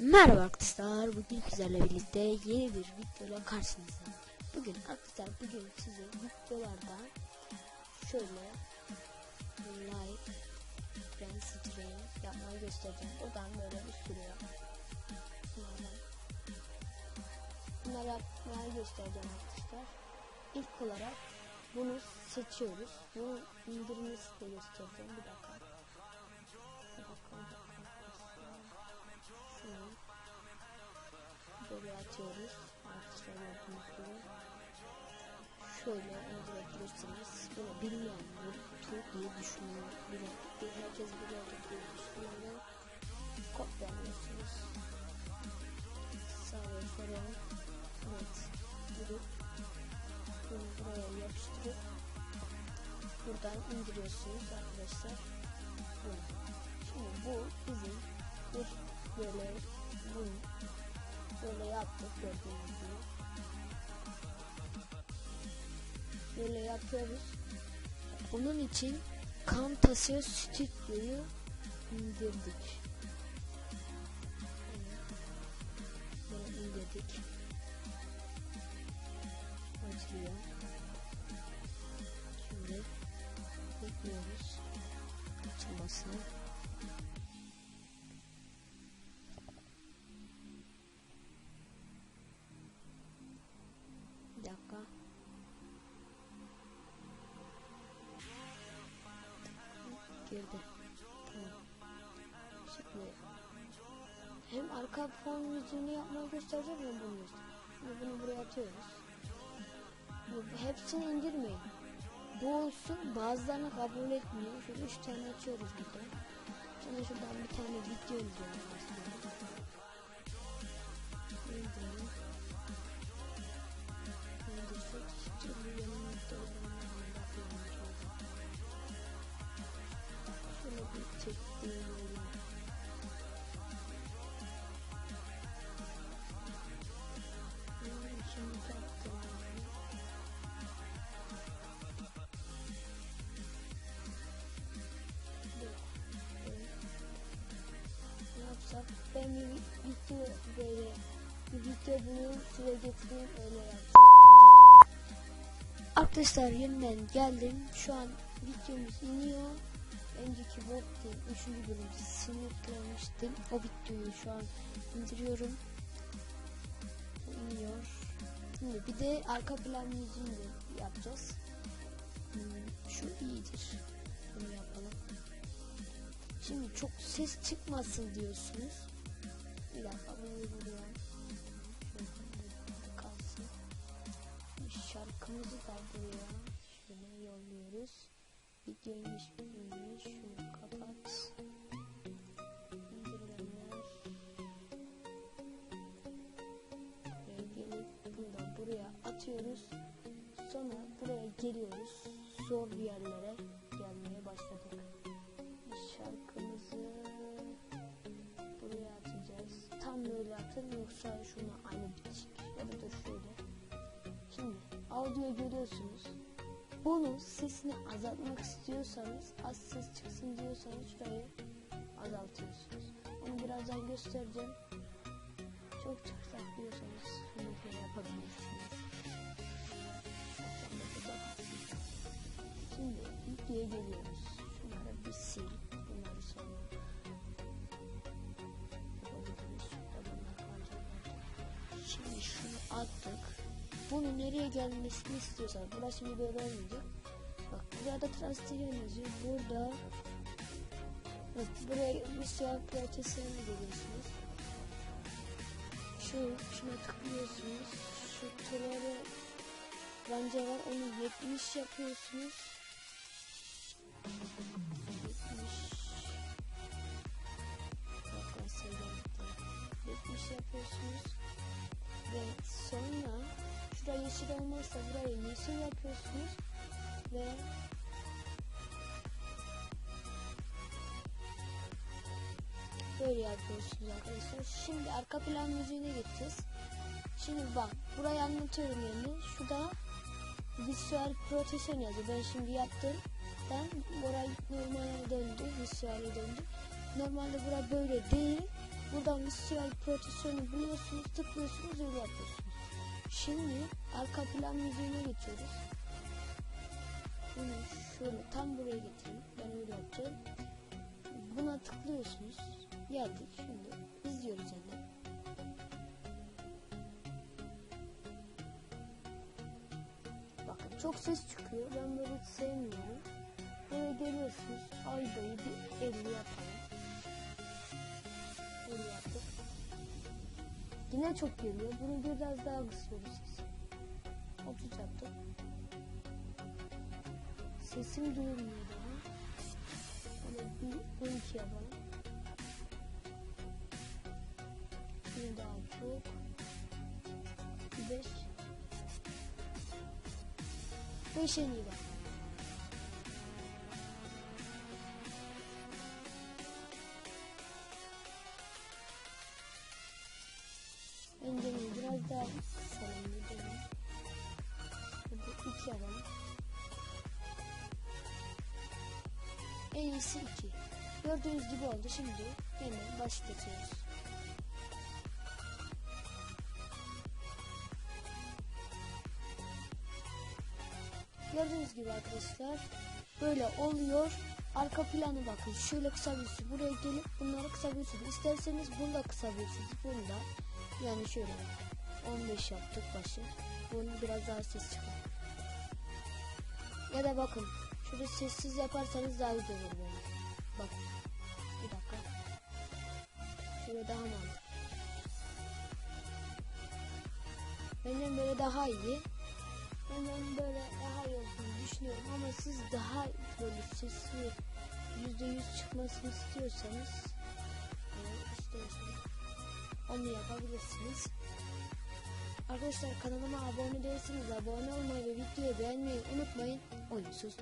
Merhaba arkadaşlar. Bugün sizlerle birlikte yeni bir videoyla karşınızdayım. Bugün arkadaşlar bugün size videolarda şöyle like friend stream yapmayı göstereceğim. Oradan böyle bir sürü. Bunları yapmayı göstereceğim arkadaşlar. İlk olarak bunu seçiyoruz. Bunu indirmesi de göstereceğim. Bir dakika. Böyle atıyoruz. Arkadaşlar gördüğünüz gibi. Şöyle indirebilirsiniz. Bunu bilmeyen yoktu diye düşünüyorum. Bir, herkes biliyordu diye düşünüyorum. Kopyalamıyorsunuz. Sağ ve sorun. Evet. Gidip bunu buraya yapıştırıp buradan indiriyorsunuz arkadaşlar. Şimdi bu bizim bir böyle bunu böyle yaptık gördüğünüz gibi. Böyle yapıyoruz. Bunun için Camtasia Studio'yu indirdik. Böyle indirdik. Girdi. Tamam. Şimdi hem arka fon yüzünü yapmayı göstereceğim hem bunu. Şimdi bunu buraya atıyoruz. Bu, hepsini indirmeyin. Bu olsun bazılarını kabul etmiyor. Şöyle üç tane açıyoruz burada. Sonra şuradan bir tane video izliyoruz aslında. Video böyle bir video bunu size getireyim öyle. Arkadaşlar yeniden geldim. Şu an videomuz iniyor. Önceki Volt'in 3. bölüm sinirlenmiştim. O videoyu şu an indiriyorum. İniyor. Şimdi bir de arka plan müziğini de yapacağız. Hmm, şu iyidir. Bunu yapalım. Şimdi çok ses çıkmasın diyorsunuz. Şöyle kalsın. Şarkımızı da buraya şöyle yolluyoruz. Videoymuş bilmiş. Şunu kapat. İndirilenler. Buraya gelip bunu da buraya atıyoruz. Sonra buraya geliyoruz. Zor yerlere gelmeye başladık. Şarkımızı Tam böyle atın yoksa şunu aynı bitişik. Ya da dur şöyle. Şimdi audio görüyorsunuz. Bunun sesini azaltmak istiyorsanız az ses çıksın diyorsanız şurayı azaltıyorsunuz. Onu birazdan göstereceğim. Çok çıksak diyorsanız şunu böyle yapabilirsiniz. Şimdi videoya geliyoruz. Şimdi şunu attık. Bunu nereye gelmesini istiyorsan. Burası şimdi böyle olmayacak. Bak burada transfer yazıyor. Burada Bak buraya bir siyah parçasını görüyorsunuz. Şu şuna tıklıyorsunuz. Şu tırları bence var onu 70 yapıyorsunuz. 70 yapıyorsunuz ve sonra şuraya yeşil olmazsa buraya yeşil yapıyorsunuz ve böyle yapıyorsunuz arkadaşlar. Şimdi arka plan müziğine geçeceğiz. Şimdi bak burayı anlatıyorum yani. Şurada visual protection yazıyor. Ben şimdi yaptım. Ben burayı normale döndü. Visuale döndü. Normalde bura böyle değil. Burada buradan visual proteksiyonu buluyorsunuz, tıklıyorsunuz, öyle yapıyorsunuz. Şimdi arka plan müziğine geçiyoruz. Bunu şöyle tam buraya getireyim. Ben öyle yapacağım. Buna tıklıyorsunuz. Geldik şimdi. izliyoruz yani. Bakın çok ses çıkıyor. Ben böyle hiç sevmiyorum. Buraya geliyorsunuz. Ayda'yı bir 50 yapalım. Yine çok geliyor. Bunu biraz daha kısıyoruz sesi. 30 yaptık. Sesim duyulmuyor daha. Böyle bir 12 yapalım. Bir daha çok. Bir beş. Beş en iyi bak. Daha kısalım bir dönem. Burada iki alalım. En iyisi iki. Gördüğünüz gibi oldu. Şimdi yine başlatıyoruz. Gördüğünüz gibi arkadaşlar böyle oluyor. Arka planı bakın. Şöyle kısabilirsiniz. Buraya gelip bunları kısabilirsiniz. İsterseniz bunu da kısabilirsiniz. Bunu da yani şöyle 15 yaptık başı. Bunu biraz daha ses çıkar. Ya da bakın şöyle sessiz yaparsanız daha güzel olur böyle. Bak. Bir dakika. Şöyle daha mantıklı. Benim böyle daha iyi. Benim böyle daha iyi olduğunu düşünüyorum ama siz daha böyle sesli yüzde yüz çıkmasını istiyorsanız e, istiyorsanız onu yapabilirsiniz. Arkadaşlar kanalıma abone değilseniz abone olmayı ve videoyu beğenmeyi unutmayın. Oyunsuz.